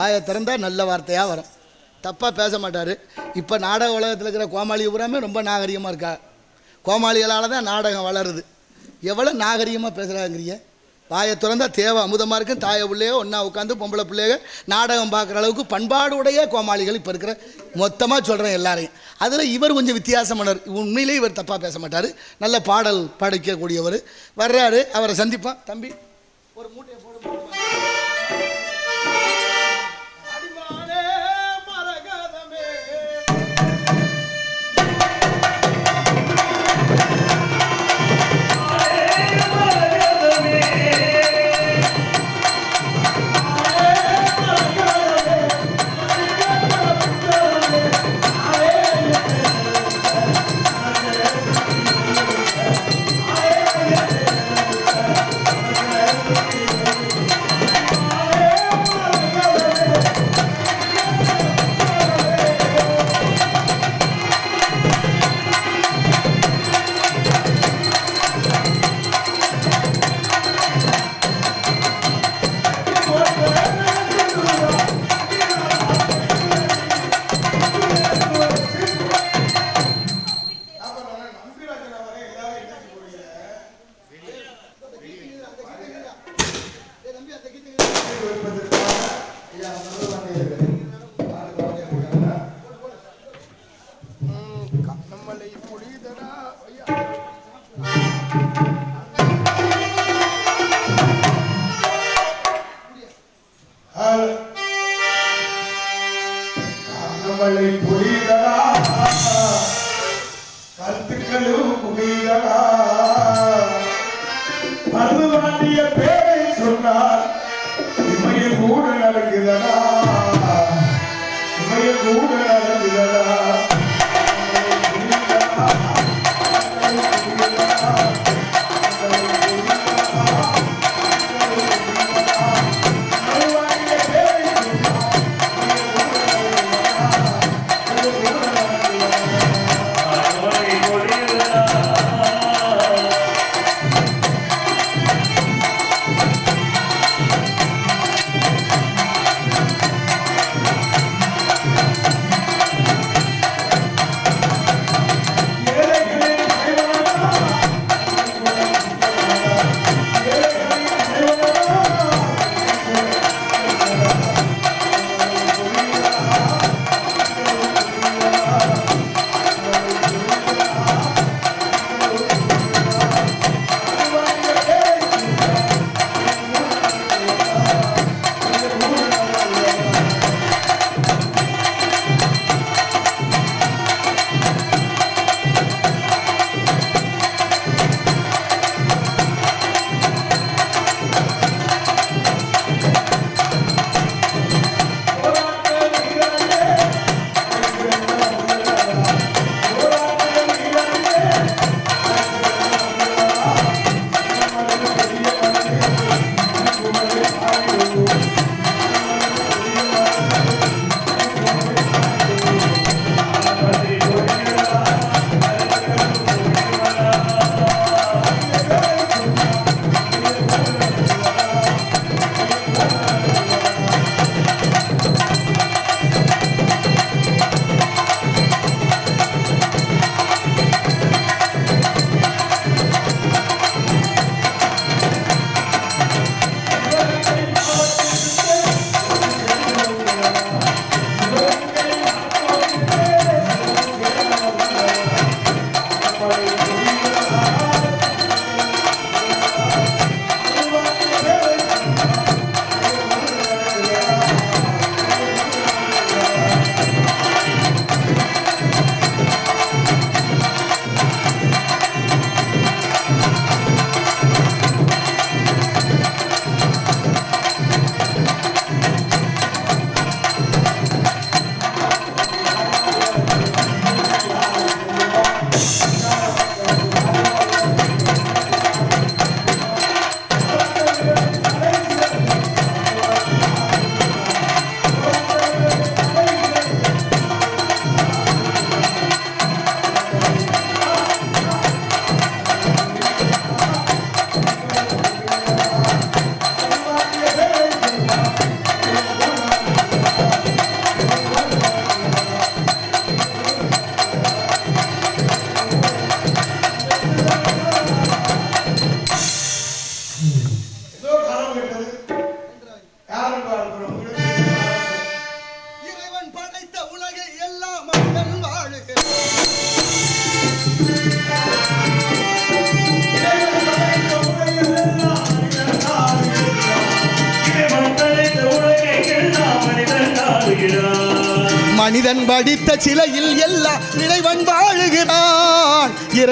வாயை திறந்தால் நல்ல வார்த்தையாக வரும். தப்பாக பேச மாட்டார். இப்போ நாடக உலகத்தில் இருக்கிற கோமாளி பூராமே ரொம்ப நாகரிகமாக இருக்கா? கோமாளிகளால் தான் நாடகம் வளருது. எவ்வளோ நாகரிகமாக பேசுகிறாங்கிறீங்க வாயை திறந்தா தேவை அமுதமாக இருக்கும் தாயை பிள்ளையோ ஒன்றா உட்காந்து பொம்பளை பிள்ளையோ நாடகம் பார்க்குற அளவுக்கு பண்பாடுடைய கோமாளிகள் இப்போ இருக்கிற மொத்தமாக சொல்கிறேன் எல்லாரையும். அதில் இவர் கொஞ்சம் வித்தியாசமானவர் உண்மையிலே இவர் தப்பாக பேச மாட்டார். நல்ல பாடல் படிக்கக்கூடியவர். வர்றாரு. அவரை சந்திப்பான் தம்பி ஒரு மூட்டையை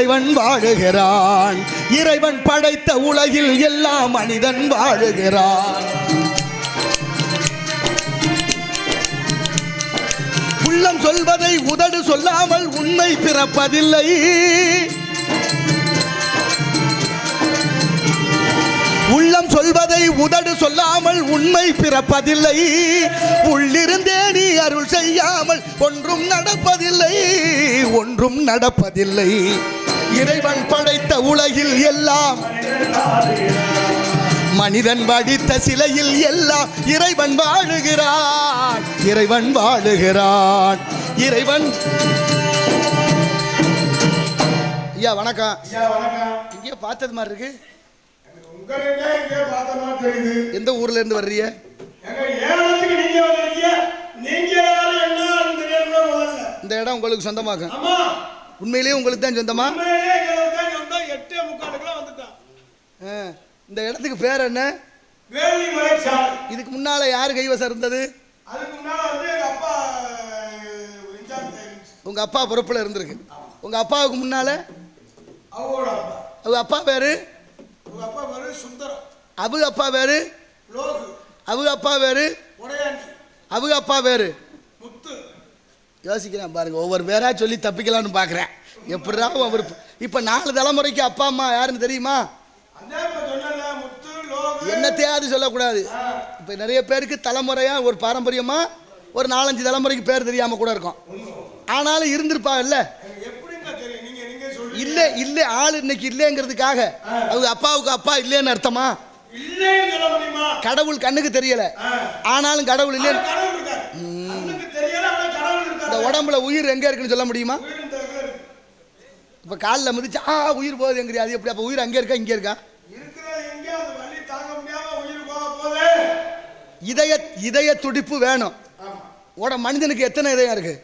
இறைவன் வாழுகிறான். இறைவன் படைத்த உலகில் எல்லாம் மனிதன் வாழுகிறான். உள்ளம் சொல்வதை உதடு சொல்லாமல் உண்மை பிறப்பதில்லை. உள்ளம் சொல்வதை உதடு சொல்லாமல் உண்மை பிறப்பதில்லை. உள்ளிருந்தே நீ அருள் செய்யாமல் ஒன்றும் நடப்பதில்லை. ஒன்றும் நடப்பதில்லை. இறைவன் படைத்த உலகில் எல்லாம். மனிதன் வடித்த சிலையில் எல்லாம் இறைவன் வாழுகிறான். இறைவன் வாழுகிறான். இறைவன். ஐயா வணக்கம். இங்கே பார்த்தது மாதிரி இருக்கு. எந்த ஊர்ல இருந்து வர்றீங்க? இந்த இடம் உங்களுக்கு சொந்தமாகும் உண்மையிலேயே உங்களுக்கு தான் சொந்தமா? எட்டே முக்காலுக்குலாம் வந்துட்டான். இந்த இடத்துக்கு பேர் என்ன? இதுக்கு முன்னால யார் கைவசம் இருந்தது? உங்க அப்பா பொறுப்புல இருந்திருக்கு. உங்க அப்பாவுக்கு முன்னால? அவங்க அப்பா. பேரு? அவங்க அப்பா பேரு அவங்க அப்பா பேரு? அவங்க அப்பா பேரு? யோசிக்கிறேன் பாருங்க ஒவ்வொரு பேரா சொல்லி தப்பிக்கலாம்னு பார்க்குறேன் எப்படிடா அவர் இப்போ நாலு தலைமுறைக்கு அப்பா அம்மா யாருன்னு தெரியுமா? என்னத்தையாவது சொல்லக்கூடாது. இப்போ நிறைய பேருக்கு தலைமுறையா ஒரு பாரம்பரியமா ஒரு நாலஞ்சு தலைமுறைக்கு பேர் தெரியாம கூட இருக்கும். ஆனாலும் நீங்க சொல்லி இல்லை இல்லை ஆள் இன்னைக்கு இல்லைங்கிறதுக்காக. அவங்க அப்பாவுக்கு அப்பா இல்லைன்னு அர்த்தமா? இல்லைன்னு கடவுள் கண்ணுக்கு தெரியல. ஆனாலும் கடவுள் இல்லை ஆனா கடவுள் இருக்காரு கண்ணுக்கு தெரியல ஆனா கடவுள் இந்த இருக்காரு உடம்புல உயிர் எங்க இருக்குன்னு சொல்ல முடியுமா. இப்போ காலில் மிதிச்சு ஆ உயிர் போகுது எங்கிறியா அது எப்படி? அப்போ உயிர் அங்கே இருக்கா இங்கே இருக்கா? இதய இதய துடிப்பு வேணும். உட மனிதனுக்கு எத்தனை இதயம் இருக்கு?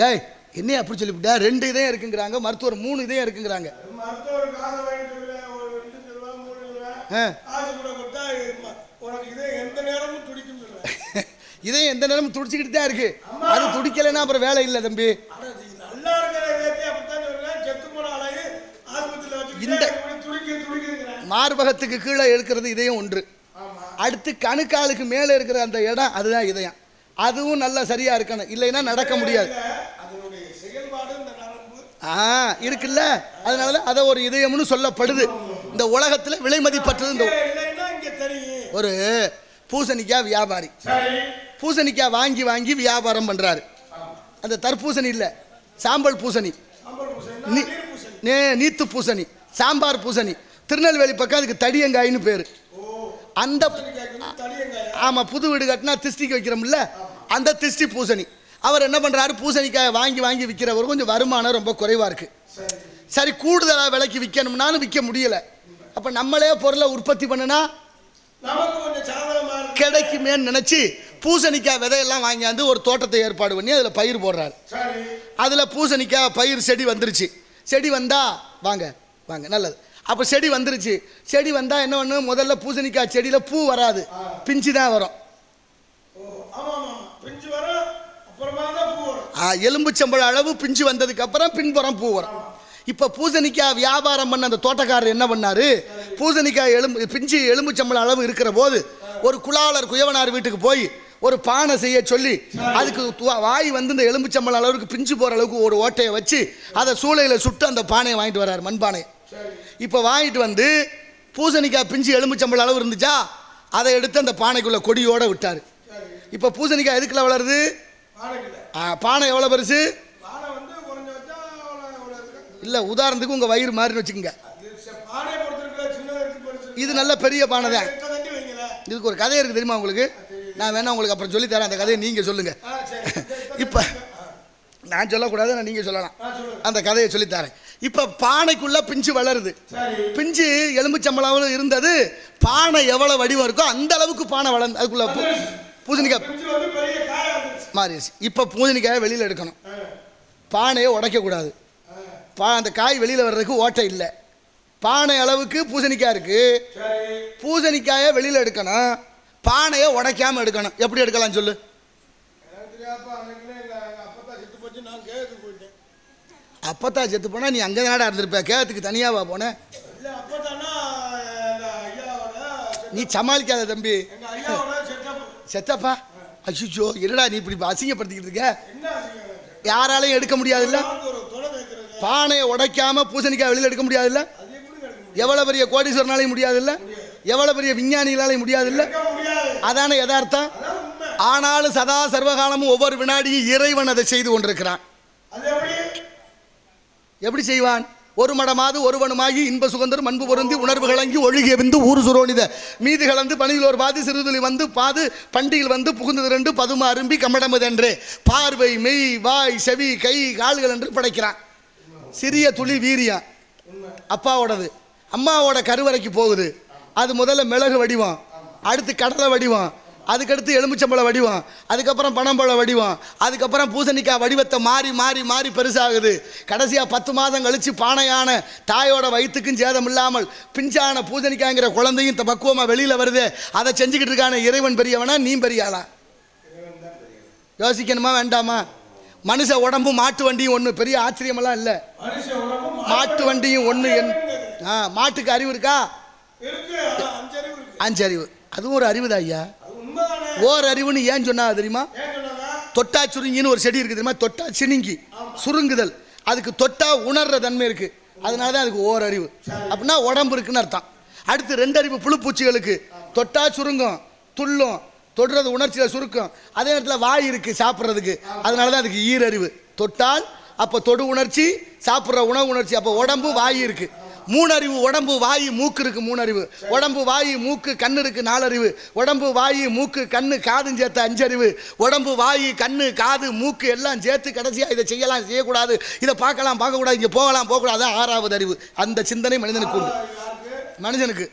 டேய் என்னைய அப்படி சொல்லிவிட்டா ரெண்டு இதயம் இருக்குங்கிறாங்க மருத்துவர் மூணு இதயம் இருக்குங்கிறாங்க. மருத்துவர் இது எந்த நேரமும் இதயம் எந்த நேரமும் துடிச்சுக்கிட்டு தான் இருக்கு. அது துடிக்கலைன்னா அப்புறம் வேலை இல்லை தம்பி. இந்த- மார்பகத்துக்கு கீழே இருக்கிறது இதயம் ஒன்று. அடுத்து கணுக்காலுக்கு மேலே இருக்கிற அந்த இடம் அதுதான் இதயம். அதுவும் நல்லா சரியா இருக்கணும். இல்லைன்னா நடக்க முடியாது. ஆ இருக்குல்ல? அதனால தான் அதை ஒரு இதயம்னு சொல்லப்படுது. இந்த உலகத்தில் விலை மதிப்பற்றது இந்த ஒரு பூசணிக்காய் வியாபாரி. பூசணிக்காய் வாங்கி வாங்கி வியாபாரம் பண்ணுறாரு அந்த தர்பூசணி இல்லை சாம்பல் பூசணி. நீ- நீத்து பூசணி சாம்பார் பூசணி. திருநெல்வேலி பக்கம் அதுக்கு தடியங்காயின்னு பேர். அந்த ஆமாம் புது வீடு கட்டினா திஷ்டிக்கு வைக்கிறோம்ல அந்த திஷ்டி பூசணி. அவர் என்ன பண்ணுறாரு பூசணிக்காயை வாங்கி வாங்கி விற்கிறவர் கொஞ்சம் வருமானம் ரொம்ப குறைவாக இருக்குது சரி கூடுதலாக விலைக்கு விற்கணும்னாலும் விற்க முடியல. அப்போ நம்மளே பொருளை உற்பத்தி பண்ணுனா கிடைக்குமேன்னு நினச்சி பூசணிக்காய் விதையெல்லாம் வாங்கியாந்து ஒரு தோட்டத்தை ஏற்பாடு பண்ணி அதில் பயிர் போடுறாரு. அதில் பூசணிக்காய் பயிர் செடி வந்துருச்சு. செடி வந்தா வாங்க வாங்க நல்லது. அப்போ செடி வந்துருச்சு. செடி வந்தால் என்ன பண்ணும்? முதல்ல பூசணிக்காய் செடியில் பூ வராது. பிஞ்சு தான் வரும். எலும்புச்சம்பழ அளவு பிஞ்சு வந்ததுக்கு அப்புறம் பின்புறம் பூ வரும். இப்போ பூசணிக்காய் வியாபாரம் பண்ண அந்த தோட்டக்காரர் என்ன பண்ணாரு? பூசணிக்காய் எலும்பு பிஞ்சு எலும்புச்சம்பழ அளவு இருக்கிற போது ஒரு குலாளர் குயவனார் வீட்டுக்கு போய் ஒரு பானை செய்ய சொல்லி அதுக்கு வாய் வந்து இந்த எலும்புச்சம்பளம் அளவுக்கு பிஞ்சு போகிற அளவுக்கு ஒரு ஓட்டையை வச்சு அதை சூளையில் சுட்டு அந்த பானையை வாங்கிட்டு வர்றாரு மண்பானை. இப்போ வாங்கிட்டு வந்து பூசணிக்காய் பிஞ்சு எலும்புச்சம்பளம் அளவு இருந்துச்சா அதை எடுத்து அந்த பானைக்குள்ளே கொடியோட விட்டார். இப்போ பூசணிக்காய் எதுக்குள்ள வளருது? பானை எவ்வளோ பெருசு? இல்லை உதாரணத்துக்கு உங்கள் வயிறு மாறின்னு வச்சுக்கோங்க. இது நல்ல பெரிய பானை தான் இதுக்கு ஒரு கதை இருக்குது தெரியுமா உங்களுக்கு? நான் வேணா உங்களுக்கு அப்புறம் சொல்லி தரேன். அந்த கதையை நீங்கள் சொல்லுங்கள் இப்போ நான் சொல்லக்கூடாது நான் நீங்கள் சொல்லலாம் அந்த கதையை சொல்லித்தரேன் இப்போ பானைக்குள்ளே பிஞ்சு வளருது. பிஞ்சு எலும்புச்சம்பளம் இருந்தது. பானை எவ்வளோ வடிவம் இருக்கோ அந்த அளவுக்கு பானை வளர்ந்து அதுக்குள்ளே பூசணிக்காய் மாறிடுச்சு இப்போ பூசணிக்காயை வெளியில் எடுக்கணும். பானையை உடைக்கக்கூடாது பா அந்த காய் வெளியில் வர்றதுக்கு ஓட்டை இல்லை. பானை அளவுக்கு பூசணிக்காய் இருக்குது பூசணிக்காயை வெளியில் எடுக்கணும். பானையை உடைக்காமல் எடுக்கணும். எப்படி எடுக்கலாம் சொல்லு? அப்பத்தான் செத்து போனால் நீ அங்கே நாடா இருந்திருப்ப? கேத்துக்கு தனியாவா போன. நீ சமாளிக்காத தம்பி. செத்தப்பா. அஷிச்சோ என்னடா நீ இப்படி அசிங்கப்படுத்திக்கிட்டு இருக்க? யாராலையும் எடுக்க முடியாதுல்ல? பானையை உடைக்காம பூசணிக்காய் வெளியில் எடுக்க முடியாதுல்ல? எவ்வளோ பெரிய கோடீஸ்வரனாலையும் முடியாதுல்ல? எவ்வளோ பெரிய எடுக்க முடியாது. அதானே யதார்த்தம்? அதான் உண்மை. ஆனாலும் சதா சர்வகாலமும் ஒவ்வொரு வினாடியும் இறைவன் அதை செய்து கொண்டிருக்கிறான். எப்படி? செய்வான்? ஒரு மடமாது ஒருவனுமாகி இன்ப சுகந்தரும் அன்பு பொருந்தி உணர்வு கலங்கி ஒழுகிய விந்து ஊறு சுரோனித. மீது கலந்து பணியில் ஒரு பாது சிறுதுளி வந்து பாது பண்டிகையில் வந்து புகுந்தது ரெண்டு பதும அரும்பி கமடமுதென்று பார்வை மெய் வாய் செவி கை கால்கள் என்று படைக்கிறான். சிறிய துளி வீரியம். அப்பாவோடது. அம்மாவோட கருவறைக்கு போகுது. அது முதல்ல மிளகு வடிவம் அடுத்து கடலை வடிவம் அதுக்கடுத்து எலுமிச்சம்பழ வடிவம் அதுக்கப்புறம் பனம்பழ வடிவம் அதுக்கப்புறம் பூசணிக்காய் வடிவத்தை மாறி மாறி மாறி பெருசாகுது. கடைசியாக பத்து மாதம் கழித்து பானையான தாயோட வயிற்றுக்கும் சேதம் இல்லாமல் பிஞ்சான பூசணிக்காய்ங்கிற குழந்தையும் இந்த பக்குவமாக வெளியில் வருது அதை செஞ்சுக்கிட்டு இருக்கான இறைவன் பெரியவனா நீ பெரியாளா யோசிக்கணுமா வேண்டாமா? மனுஷ உடம்பு மாட்டு வண்டியும் ஒன்று பெரிய ஆச்சரியமெல்லாம் இல்லை. மாட்டு வண்டியும் ஒன்று என் ஆ மாட்டுக்கு அறிவு இருக்கா. அஞ்சறிவு. அஞ்சு அறிவு அதுவும் ஒரு அறிவு தான் ஐயா? ஓர் அறிவுன்னு ஏன் சொன்னா தெரியுமா? தொட்டா சுருங்கின்னு ஒரு செடி இருக்குது தெரியுமா? தொட்டா சினுங்கி சுருங்குதல். அதுக்கு தொட்டா உணர்ற தன்மை இருக்கு. அதனால தான் அதுக்கு ஓர் அறிவு அப்படின்னா உடம்பு இருக்குன்னு அர்த்தம். அடுத்து ரெண்டு அறிவு புழுப்பூச்சிகளுக்கு. தொட்டா சுருங்கும் துள்ளும் தொடுறது உணர்ச்சியில் சுருக்கம். அதே நேரத்தில் வாய் இருக்கு சாப்பிட்றதுக்கு. அதனால தான் அதுக்கு ஈரறிவு. தொட்டால் அப்போ தொடு உணர்ச்சி சாப்பிட்ற உணவு உணர்ச்சி. அப்போ உடம்பு வாய் இருக்குது மூணறிவு உடம்பு வாய் மூக்கு இருக்கு மூணறிவு. உடம்பு வாய் மூக்கு கண்ணு இருக்கு நாலறிவு. உடம்பு வாய் மூக்கு கண்ணு காதும் சேர்த்து அஞ்சறிவு. உடம்பு வாய் கண்ணு காது மூக்கு எல்லாம் சேர்த்து கடைசியாக இதை செய்யலாம் செய்யக்கூடாது. இதை பார்க்கலாம் பார்க்கக்கூடாது இங்கே போகலாம் போகக்கூடாது. ஆறாவது அறிவு. அந்த சிந்தனை மனிதனுக்கு உண்டு. மனுஷனுக்கு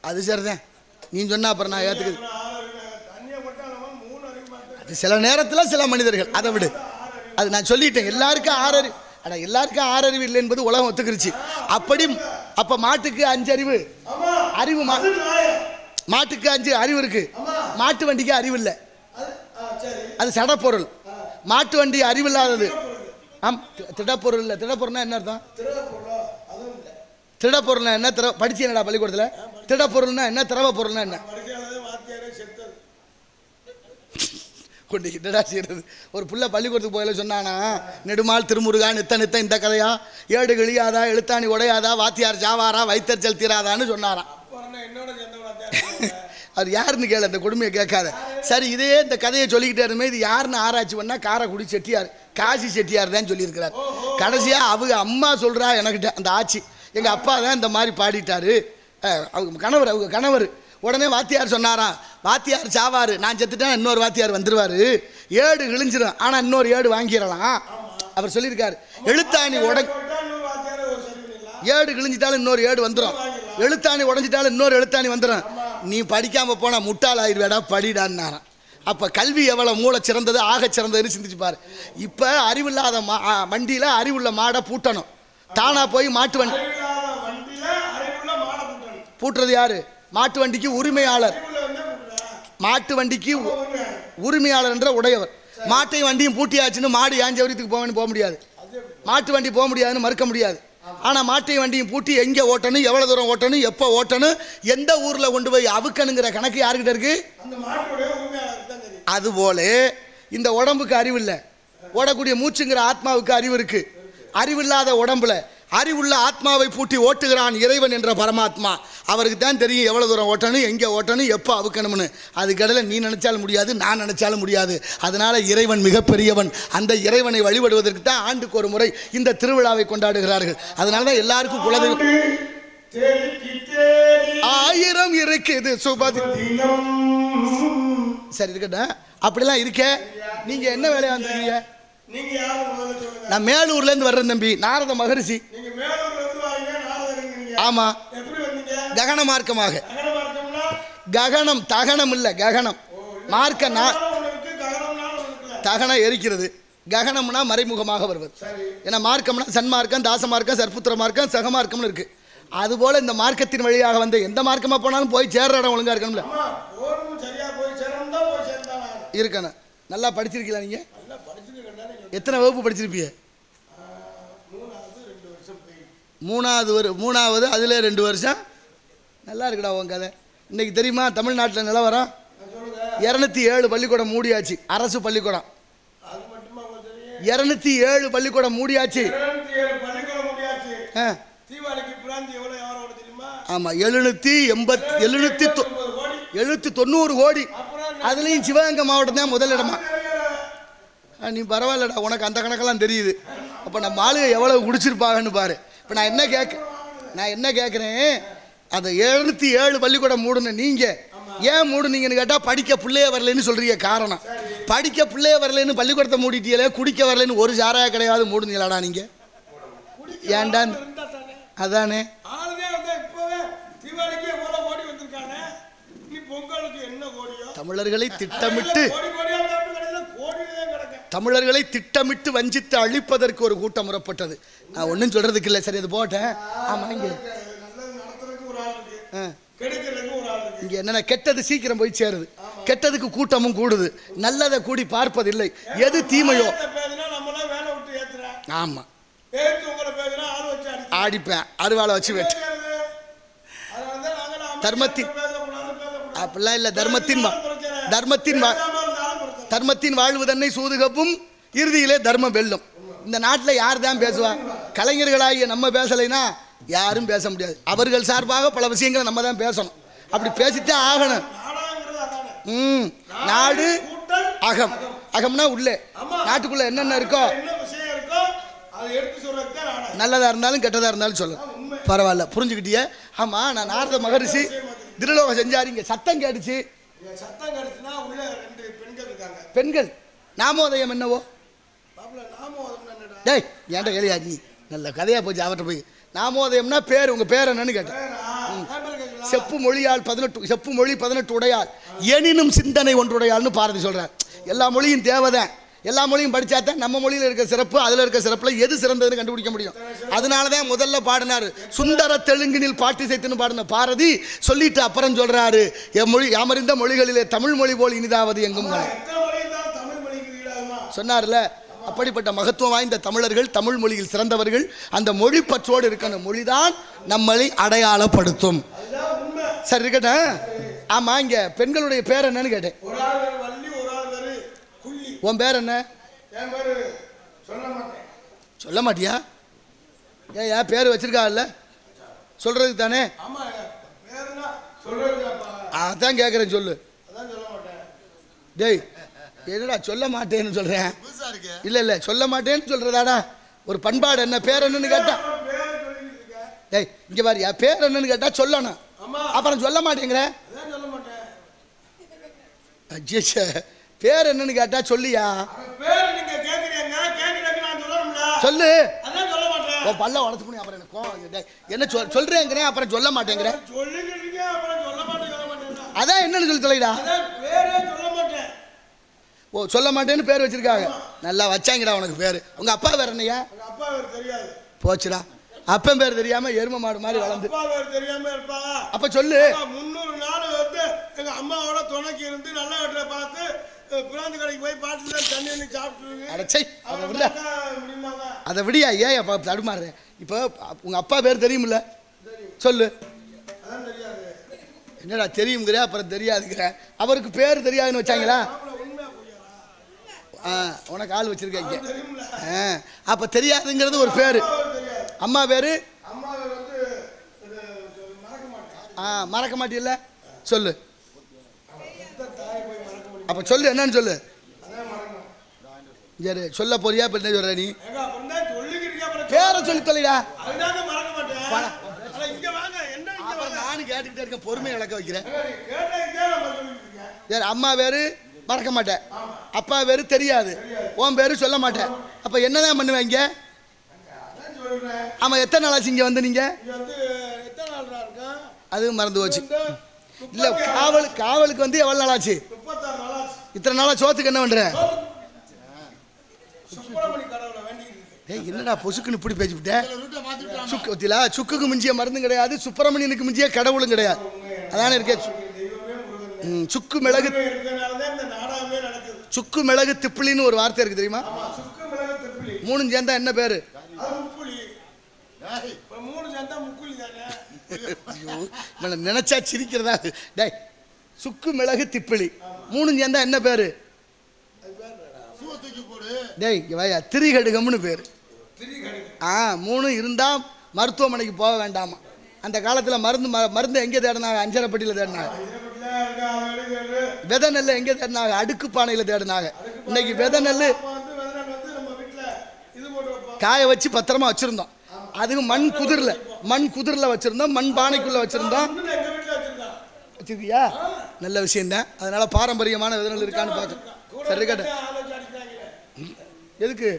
அது சரிதான். நீ சொன்னால் அப்புறம் நான் ஏற்றுக்குது அது சில நேரத்தில் சில மனிதர்கள். அதை விடு. அது நான் சொல்லிட்டேன். எல்லாருக்கும் ஆறறிவு. ஆனால் எல்லாருக்கும் ஆறறிவு இல்லை என்பது உலகம் ஒத்துக்கிருச்சு. அப்படி அப்போ மாட்டுக்கு அஞ்சு அறிவு. அறிவு மா மாட்டுக்கு அஞ்சு அறிவு இருக்கு. மாட்டு வண்டிக்கு அறிவு இல்லை. அது சடப்பொருள் மாட்டு வண்டி அறிவு இல்லாதது. ஆம் திடப்பொருள் இல்லை. திடப்பொருள்னா என்ன அர்த்தம்? திடப்பொருள்னா என்ன திற படிச்சு என்னடா பள்ளிக்கூடத்தில்? திடப்பொருள்னா என்ன? திரவ பொருள்னா என்ன? கொண்டு என்னடா செய்யறது? ஒரு புள்ள பள்ளிக்கூடத்துக்கு போயில சொன்னானா நெடுமால் திருமுருகா நித்த நித்த இந்த கதையா? ஏடு கிழியாதா எழுத்தாணி உடையாதா வாத்தியார் ஜாவாரா வைத்தறிச்சல் தீராதான்னு சொன்னாராம். அவர் யாருன்னு கேளு அந்த கொடுமையை கேட்காத. சரி இதே இந்த கதையை சொல்லிக்கிட்டே இருமே இது யாருன்னு ஆராய்ச்சி பண்ணா காரைக்குடி செட்டியார் காசி செட்டியார் தான் சொல்லியிருக்கிறார். கடைசியாக அவங்க அம்மா சொல்கிறா எனக்கிட்ட அந்த ஆச்சி. எங்கள் அப்பா தான் இந்த மாதிரி பாடிட்டாரு. அவங்க கணவர் அவங்க கணவர். உடனே வாத்தியார் சொன்னாராம் வாத்தியார் சாவாரு நான் செத்துட்டேன் இன்னொரு வாத்தியார் வந்துருவாரு. ஏடு கிழிஞ்சிரும் ஆனால் இன்னொரு ஏடு வாங்கிடலாம். அவர் சொல்லியிருக்காரு. எழுத்தாணி பண்ணிடலாம் ஏடு கிழிஞ்சிட்டாலும் இன்னொரு ஏடு வந்துடும் எழுத்தாணி உடஞ்சிட்டாலும் இன்னொரு எழுத்தாணி வந்துடும் நீ படிக்காம போனா முட்டாள் ஆயிடுவேடா படிடான்னாராம். அப்போ கல்வி எவ்வளோ மூளை சிறந்தது ஆக சிறந்ததுன்னு சிந்திச்சு பாரு. இப்போ அறிவில்லாத மா வண்டியில் அறிவுள்ள மாடை பூட்டணும். தானா போய் மாட்டு வண்டி பூட்டுறது யாரு? மாட்டு வண்டிக்கு உரிமையாளர். மாட்டு வண்டிக்கு உரிமையாளர் என்ற உடையவர். மாட்டையும் வண்டியும் பூட்டியாச்சுன்னு மாடு ஏன் ஜவுரியத்துக்கு போவேன்னு போக முடியாது? மாட்டு வண்டி போக முடியாதுன்னு மறுக்க முடியாது. ஆனால் மாட்டை வண்டியும் பூட்டி எங்கே ஓட்டணும் எவ்வளோ தூரம் ஓட்டணும் எப்போ ஓட்டணும் எந்த ஊரில் கொண்டு போய் அவுக்கணுங்கிற கணக்கு யாருக்கிட்ட இருக்கு? அதுபோல இந்த உடம்புக்கு அறிவு இல்லை. ஓடக்கூடிய மூச்சுங்கிற ஆத்மாவுக்கு அறிவு இருக்கு. அறிவில்லாத உடம்புல அறிவுள்ள ஆத்மாவை பூட்டி ஓட்டுகிறான் இறைவன் என்ற பரமாத்மா. அவருக்கு தான் தெரியும் எவ்வளோ தூரம் ஓட்டணும் எங்கே ஓட்டணும் எப்போ அவுக்கணும்னு. அதுக்கடையில் நீ நினச்சாலும் முடியாது நான் நினச்சாலும் முடியாது. அதனால் இறைவன் மிகப்பெரியவன். அந்த இறைவனை வழிபடுவதற்கு தான் ஆண்டுக்கு ஒரு முறை இந்த திருவிழாவை கொண்டாடுகிறார்கள். அதனால தான் எல்லாருக்கும் குலதெய்வம் ஆயிரம் இருக்குது சுபதி சரி இருக்கட்டும். அப்படிலாம் இருக்கே. நீங்கள் என்ன வேலையாக வந்துருக்கீங்க? நான் மேலூர்லேருந்து வர்றேன் தம்பி. நாரத மகரிஷி. நீங்க மேலூர்ல இருந்து வாங்க நாரதங்கிறீங்க ஆமா. எப்படி வந்தீங்க? ககன மார்க்கமாக. ககனம் தகனம் இல்லை ககனம். மார்க்க தகனம் எரிக்கிறது. ககனம்னா மறைமுகமாக வருவது. ஏன்னா மார்க்கம்னா சன்மார்க்கம் தாசமார்க்கம் சர்ப்புத்திர மார்க்கம் சகமார்க்கம்னு இருக்கு. அதுபோல இந்த மார்க்கத்தின் வழியாக வந்து எந்த மார்க்கமாக போனாலும் போய் சேர்ற இடம் ஒழுங்கா இருக்கணும்ல? இருக்கணும் நல்லா படிச்சிருக்கீங்களா நீங்க நல்லா படிச்சிருக்கேன் நீங்க? எத்தனை வகுப்பு படிச்சிருப்பீங்க? மூணாவது ஒரு மூணாவது அதில் ரெண்டு வருஷம். நல்லா இருக்குடா உன் கதை. இன்னைக்கு தெரியுமா தமிழ்நாட்டில் நிலவரம்? இரநூத்தி ஏழு பள்ளிக்கூடம் மூடியாச்சு. அரசு பள்ளிக்கூடம். இரநூத்தி ஏழு பள்ளிக்கூடம் மூடியாச்சு. ஆ. ஆமாம் எழுநூற்றி எண்பத் எழுநூற்றி தொ எழுநூற்றி தொண்ணூறு கோடி. அதுலேயும் சிவகங்கை மாவட்டம் தான் முதலிடமா நீ பரவாயில்லடா உனக்கு அந்த கணக்கெல்லாம் தெரியுது. அப்போ நம்ம ஆளுங்க எவ்வளோ குடிச்சிருப்பாங்கன்னு பாரு. இப்போ நான் என்ன கேட்க நான் என்ன கேட்குறேன் அந்த எழுநூத்தி ஏழு பள்ளிக்கூடம் மூடுன நீங்கள் ஏன் மூடுனீங்கன்னு கேட்டால் படிக்க பிள்ளைய வரலைன்னு சொல்கிறீங்க காரணம். படிக்க பிள்ளைய வரலைன்னு பள்ளிக்கூடத்தை மூடிட்டீங்களே குடிக்க வரலைன்னு ஒரு சாராய கிடையாது மூடுனீங்களாடா நீங்கள் ஏன்டா அதானே. ஆளுங்க வந்து தமிழர்களை திட்டமிட்டு வஞ்சித்து அழிப்பதற்கு ஒரு கூட்டம் முறப்பட்டது நான் ஒன்றும் சொல்கிறதுக்கு இல்லை. சரி அது போட்டேன் ஆமாம் இங்கே. ஆ. இங்கே என்னென்ன கெட்டது சீக்கிரம் போய் சேருது. கெட்டதுக்கு கூட்டமும் கூடுது. நல்லதை கூடி பார்ப்பதில்லை. எது தீமையோ? ஆமாம் வச்சு ஆடிப்பேன். அருவாளை வச்சு வெட்டு. தர்மத்தின் அப்படிலாம் இல்லை. தர்மத்தின் தர்மத்தின் தர்மத்தின் வாழ்வு தன்னை சூதுகப்பும். இறுதியிலே தர்மம் வெல்லும். இந்த நாட்டில் யார் தான் பேசுவா? கலைஞர்களாகிய நம்ம பேசலைன்னா யாரும் பேச முடியாது. அவர்கள் சார்பாக பல விஷயங்களை நம்ம தான் பேசணும். அப்படி பேசித்தான் ஆகணும். ம் நாடு அகம். அகம்னா உள்ளே. நாட்டுக்குள்ள என்னென்ன இருக்கோ? நல்லதாக இருந்தாலும் கெட்டதாக இருந்தாலும் சொல்லு. பரவாயில்ல புரிஞ்சுக்கிட்டியே? ஆமாம் நான் நாரத மகரிஷி திருலோகம் செஞ்சாருங்க சத்தம் கேட்டுச்சு. சத்தம் கேட்டுச்சுன்னா உள்ள ரெண்டு பெண்கள் பெண்கள் நாமோதயம் என்னவோ? டேய் ஏன்டா கேளியா நீ? நல்ல கதையா போச்சு அவர்கிட்ட போய். நாமோதயம்னா பேர் உங்க பேர்? என்னன்னு கேட்டேன் செப்பு மொழியால் பதினெட்டு செப்பு மொழி பதினெட்டு உடையால் எனினும் சிந்தனை ஒன்றுடையாள்னு பாரதி சொல்றார். எல்லா மொழியும் தேவைதான் எல்லா மொழியும் படித்தா தான் நம்ம மொழியில் இருக்க சிறப்பு அதில் இருக்க சிறப்பில் எது சிறந்ததுன்னு கண்டுபிடிக்க முடியும். அதனால தான் முதல்ல பாடினாரு சுந்தர தெலுங்கினில் பாட்டு சேர்த்துன்னு பாடின பாரதி சொல்லிட்டு அப்புறம் சொல்றாரு என் மொழி யாமறிந்த மொழிகளிலே தமிழ் மொழி போல் இனிதாவது எங்கும் சொன்னார்ல அப்படிப்பட்ட மகத்துவம் வாய்ந்த தமிழர்கள் தமிழ் மொழியில் சிறந்தவர்கள் அந்த மொழி பற்றோடு இருக்கணும். மொழிதான் நம்மளை அடையாளப்படுத்தும். சரி இருக்கட்டும். ஆமா இங்கே பெண்களுடைய பேர் என்னன்னு கேட்டேன் ஒரு ஆள் பேரு வள்ளி ஒரு ஆள் பேரு குள்ளி உன் பேர் என்ன? என் சொல்ல மாட்டியா? ஏன் ஏன் பேர் வச்சிருக்காங்கல்ல சொல்றதுக்கு தானே? அதான் கேட்குறேன் சொல்லு. டேய் என்னடா சொல்ல மாட்டேன்னு சொல்றேன் இல்ல இல்ல சொல்ல மாட்டேன்னு சொல்றதாடா. ஒரு பண்பாடு என்ன பேர் என்னன்னு கேட்டா. டேய் இங்க பாரு என் பேர் என்னன்னு கேட்டா சொல்லணும். அப்புறம் சொல்ல மாட்டேங்கிற? அதான் சொல்ல மாட்டேன். அஜிச்சே. பேர் என்னன்னு கேட்டா சொல்லியா? சொல்லு. உன் பல்ல உடச்சு பண்ணி அப்புறம் எனக்கு என்ன சொல் சொல்றேங்கிறேன் அப்புறம் சொல்ல மாட்டேங்கிற. சொல்லிக்கிட்டு இருக்கேன் அப்புறம் சொல்ல மாட்டேன் சொல்ல மாட்டேன். அதான் என்னன்னு சொல்லி தொலைடா ஓ சொல்ல மாட்டேன்னு பேர் வச்சிருக்காங்க. நல்லா வச்சாங்கடா உனக்கு பேர். உங்க அப்பா என்னையா பேர் தெரியாது. போச்சுடா. அப்பன் பேர் தெரியாம எரும மாடு மாதிரி வளர்ந்து அப்பா சொல்லு. நாள் வந்து எங்க அம்மாவோட துணைக்கு இருந்து நல்ல வீட்டில் பார்த்து பிராந்தி கடைக்கு போய் பாட்டில் தண்ணி தண்ணி சாப்பிட்டு அதை விடியா ஏன் அப்பா தடுமாறுறேன் இப்போ உங்க அப்பா பேர் தெரியுமில்ல? சொல்லு. என்னடா தெரியுங்கிற அப்புறம் தெரியாதுங்கிற. அவருக்கு பேர் தெரியாதுன்னு வச்சாங்களா? ஆ உனக்கு ஆள் வச்சிருக்கீங்க ஆ அப்போ தெரியாதுங்கிறது ஒரு பேர். அம்மா பேர்? ஆ மறக்க மாட்டில்ல சொல்லு. அப்போ சொல்லு என்னன்னு சொல்லு. சரி சொல்ல போறியா இப்போ என்ன சொல்ற நீ? பேரை சொல்லி தொலைடா நானும் கேட்டுக்கிட்டே இருக்கேன் பொறுமையை இழக்க வைக்கிறேன். சரி அம்மா பேரு மறக்க மாட்டேன். அப்பா பேரு தெரியாது. உன் பேரு சொல்ல மாட்டேன். அப்போ என்னதான் பண்ணுவாங்க ஆமாம் எத்தனை நாளாச்சு இங்கே வந்து நீங்கள் அதுவும் மறந்து போச்சு. இல்லை காவல் காவலுக்கு வந்து எவ்வளோ நாளாச்சு? முப்பத்தாறு நாளாச்சு. இத்தனை நாளாக சோத்துக்கு என்ன இருக்கேன் ஏய் என்னடா பொசுக்குன்னு இப்படி பேசிவிட்ட? சுக்கு சுக்குக்கு மிஞ்சிய மருந்தும் கிடையாது சுப்பிரமணியனுக்கு மிஞ்சிய கடவுளும் கிடையாது. அதானே இருக்கே சு- தெய்வமே முருகன் ம், சுக்கு மிளகு சுக்கு மிளகு திப்பிலின்னு ஒரு வார்த்தை இருக்கு தெரியுமா? மூணும் சேர்ந்தா என்ன பேரு அது உப்புளி இப்ப மூணு ஐயோ இவனை நினைச்சா சிரிக்கிறதா. டேய் சுக்கு மிளகு திப்பிலி. மூணு சேர்ந்தா என்ன பேரு? டேய் வாயா திரிகடுகம்னு பேர். ஆ மூணு இருந்தால் மருத்துவமனைக்கு போக வேண்டாமா? அந்த காலத்தில் மருந்து மருந்து எங்கே தேடினாங்க? அஞ்சரைப்பட்டியில் தேடினாங்க. விதை நெல் எங்கே தேடினாங்க? அடுக்கு பானையில் தேடினாங்க. இன்னைக்கு விதை நெல் காய வச்சு பத்திரமா வச்சுருந்தோம். அதுக்கு மண் குதிரில். மண் குதிரில் வச்சுருந்தோம் மண் பானைக்குள்ளே வச்சுருந்தோம் வச்சிருக்கியா? நல்ல விஷயம்தான் அதனால பாரம்பரியமான விதை நெல் இருக்கான்னு பார்க்க. சரி அடிக்கிறாங்களே எதுக்கு?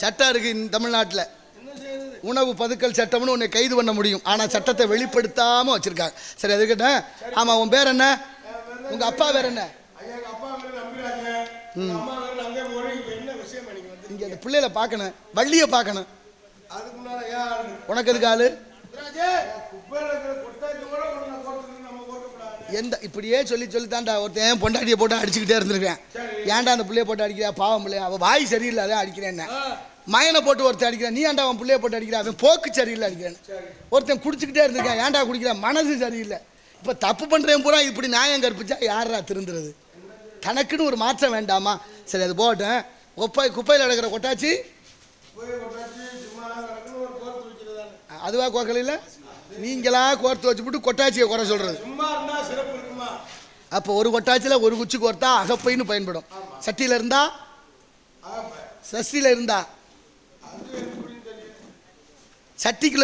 சட்டம் இருக்கு இந்த தமிழ்நாட்டில். உணவு பதுக்கல் சட்டம்னு உன்னை கைது பண்ண முடியும். ஆனால் சட்டத்தை வெளிப்படுத்தாமல் வச்சிருக்காங்க. சரி அது இருக்கட்டும் ஆமாம் உன் பேர் என்ன? உங்கள் அப்பா பேர் என்ன? விஷயம் வந்து? இங்கே அந்த பிள்ளைகளை பார்க்கணும். வள்ளியை பார்க்கணும். உனக்கு எதுக்கு ஆளு? எந்த இப்படியே சொல்லி சொல்லி தான்டா ஒருத்தன் பொண்டாட்டியை போட்டு அடிச்சுக்கிட்டே இருந்திருக்கேன். ஏன்டா அந்த பிள்ளைய போட்டு அடிக்கிறா? பாவம் பிள்ளைய. அவள் வாய் சரியில்லை அதான் அடிக்கிறேன் மயனை போட்டு ஒருத்தன் அடிக்கிறான். நீ ஏன்டா அவன் பிள்ளைய போட்டு அடிக்கிறான் அவன் போக்கு சரியில்லை அடிக்கிறேன். ஒருத்தன் குடிச்சுக்கிட்டே இருந்திருக்கான். ஏன்டா குடிக்கிறான் மனசு சரியில்லை. இப்போ தப்பு பண்ணுறேன் பூரா இப்படி நியாயம் கற்பிச்சா யாரா திருந்துறது? தனக்குன்னு ஒரு மாற்றம் வேண்டாமா? சரி அது போகட்டும். குப்பை குப்பையில் கிடக்கிற கொட்டாச்சி போய் கொட்டாச்சு சும்மா கிடக்குன்னு ஒரு கோர்த்து வைக்கிறதானே அதுவா கோக்கலையில் நீங்களா கோர்த்து வச்சுப்புட்டு கொட்டாச்சியை குறை சொல்கிறது அப்போ ஒரு கொட்டாச்சியில் ஒரு குச்சி கோர்த்தா அகப்பைன்னு பயன்படும். சட்டியில் இருந்தா? சஷ்டியில் இருந்தா? சட்டிக்குள்ள